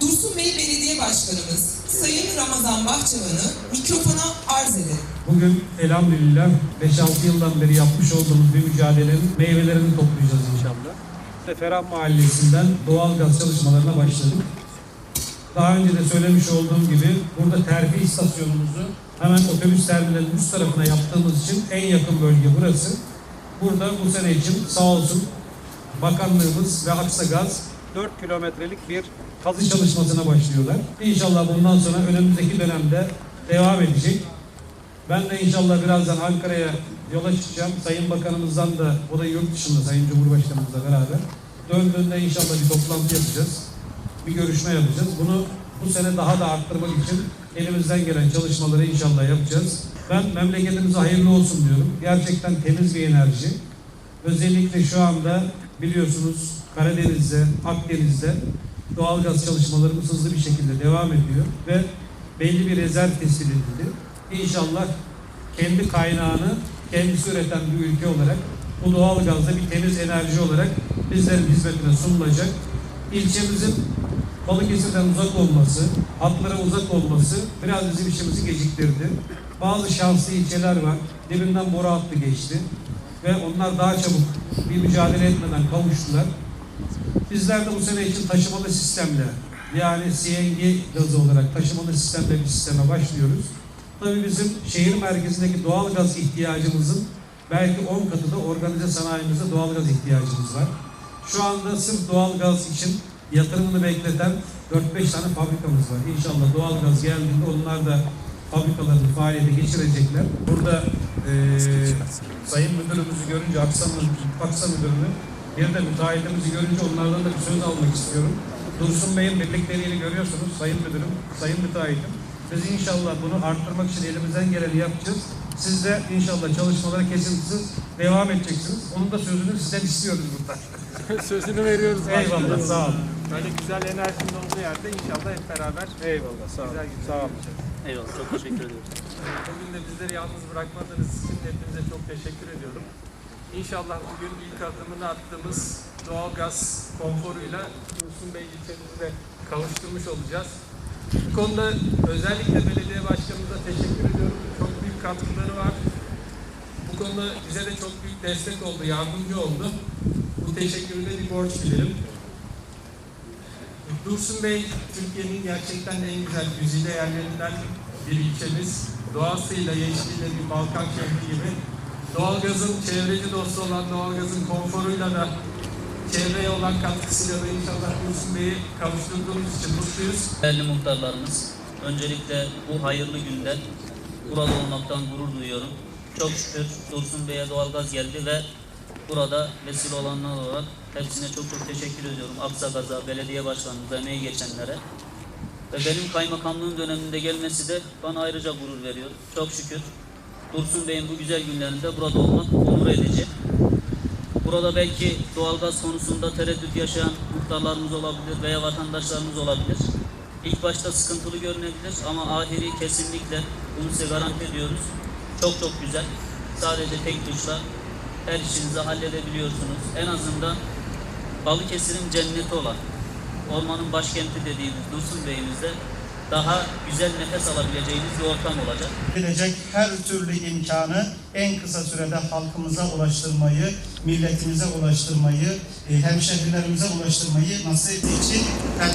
Dursun Bey Belediye Başkanımız Sayın Ramazan Bahçıvan'ı mikrofona arz edelim. Bugün elhamdülillah 5-6 yıldan beri yapmış olduğumuz bir mücadelenin meyvelerini toplayacağız inşallah. Ferah Mahallesi'nden doğalgaz çalışmalarına başladık. Daha önce de söylemiş olduğum gibi burada terfi istasyonumuzu hemen otobüs terminalinin üst tarafına yaptığımız için en yakın bölge burası. Burada bu sene için sağ olsun bakanlığımız ve Aksagaz 4 kilometrelik bir kazı çalışmasına başlıyorlar. İnşallah bundan sonra önümüzdeki dönemde devam edecek. Ben de inşallah birazdan Ankara'ya yola çıkacağım. Sayın Bakanımızdan da, o da yurt dışında Sayın Cumhurbaşkanımızla beraber. Döndüğünde inşallah bir toplantı yapacağız. Bir görüşme yapacağız. Bunu bu sene daha da arttırmak için elimizden gelen çalışmaları inşallah yapacağız. Ben memleketimize hayırlı olsun diyorum. Gerçekten temiz bir enerji. Özellikle şu anda biliyorsunuz Karadeniz'de, Akdeniz'de doğalgaz çalışmalarımız hızlı bir şekilde devam ediyor ve belli bir rezerv tespit edildi. İnşallah kendi kaynağını kendisi üreten bir ülke olarak bu doğalgazda bir temiz enerji olarak bizlerin hizmetine sunulacak. İlçemizin Balıkesir'den uzak olması, hatlara uzak olması biraz bizim işimizi geciktirdi. Bazı şanslı ilçeler var. Dibinden boru hattı geçti. Ve onlar daha çabuk bir mücadele etmeden kavuştular. Bizler de bu sene için taşımalı sistemle yani CNG gazı olarak taşımalı sistemle bir sisteme başlıyoruz. Tabii bizim şehir merkezindeki doğal gaz ihtiyacımızın belki 10 katı da organize sanayimizde doğal gaz ihtiyacımız var. Şu anda sırf doğal gaz için yatırımını bekleten 4-5 tane fabrikamız var. İnşallah doğal gaz geldiğinde onlar da fabrikalarını faaliyete geçirecekler. Burada eee Sayın Müdürümüzü görünce, Aksa, Aksa Müdürünü, bir de müteahhitimizi görünce onlardan da bir söz almak istiyorum. Dursun Bey'in birlikteliğini görüyorsunuz Sayın Müdürüm, Sayın Müteahhitim. Biz inşallah bunu arttırmak için elimizden geleni yapacağız. Siz de inşallah çalışmalara kesintisiz devam edeceksiniz. Onun da sözünü sizden istiyoruz burada. Sözünü veriyoruz. Eyvallah, sağ olun. Böyle güzel enerjinin olduğu yerde inşallah hep beraber Eyvallah, sağ olun. güzel güzel Sağ olun. Eyvallah çok teşekkür ediyorum. Bugün de bizleri yalnız bırakmadığınız için hepinize çok teşekkür ediyorum. İnşallah bugün ilk adımını attığımız doğalgaz konforuyla Dursun Bey ilçemizi kavuşturmuş olacağız. Bu konuda özellikle belediye başkanımıza teşekkür ediyorum. Çok büyük katkıları var. Bu konuda bize de çok büyük destek oldu, yardımcı oldu. Bu teşekkürü de bir borç bilirim. Dursun Bey, Türkiye'nin gerçekten en güzel güzide yerlerinden bir ilçemiz. Doğasıyla, yeşiliyle bir Balkan şehri gibi. Doğalgazın çevreci dostu olan doğalgazın konforuyla da çevreye olan katkısıyla da inşallah Dursun Bey'i kavuşturduğumuz için mutluyuz. Değerli muhtarlarımız, öncelikle bu hayırlı günde burada olmaktan gurur duyuyorum. Çok şükür Dursun Bey'e doğalgaz geldi ve burada vesile olanlar olarak hepsine çok çok teşekkür ediyorum. Aksagaz'a, belediye başkanımıza, emeği geçenlere. Ve benim kaymakamlığım döneminde gelmesi de bana ayrıca gurur veriyor. Çok şükür Dursun Bey'in bu güzel günlerinde burada olmak onur edici. Burada belki doğalgaz konusunda tereddüt yaşayan muhtarlarımız olabilir veya vatandaşlarımız olabilir. İlk başta sıkıntılı görünebilir ama ahiri kesinlikle bunu size garanti ediyoruz. Çok çok güzel. Sadece tek tuşla her işinizi halledebiliyorsunuz. En azından Balıkesir'in cenneti olan, ormanın başkenti dediğimiz Dursun Bey'imizde daha güzel nefes alabileceğiniz bir ortam olacak. edilecek her türlü imkanı en kısa sürede halkımıza ulaştırmayı, milletimize ulaştırmayı, e, hemşehrilerimize ulaştırmayı nasip için El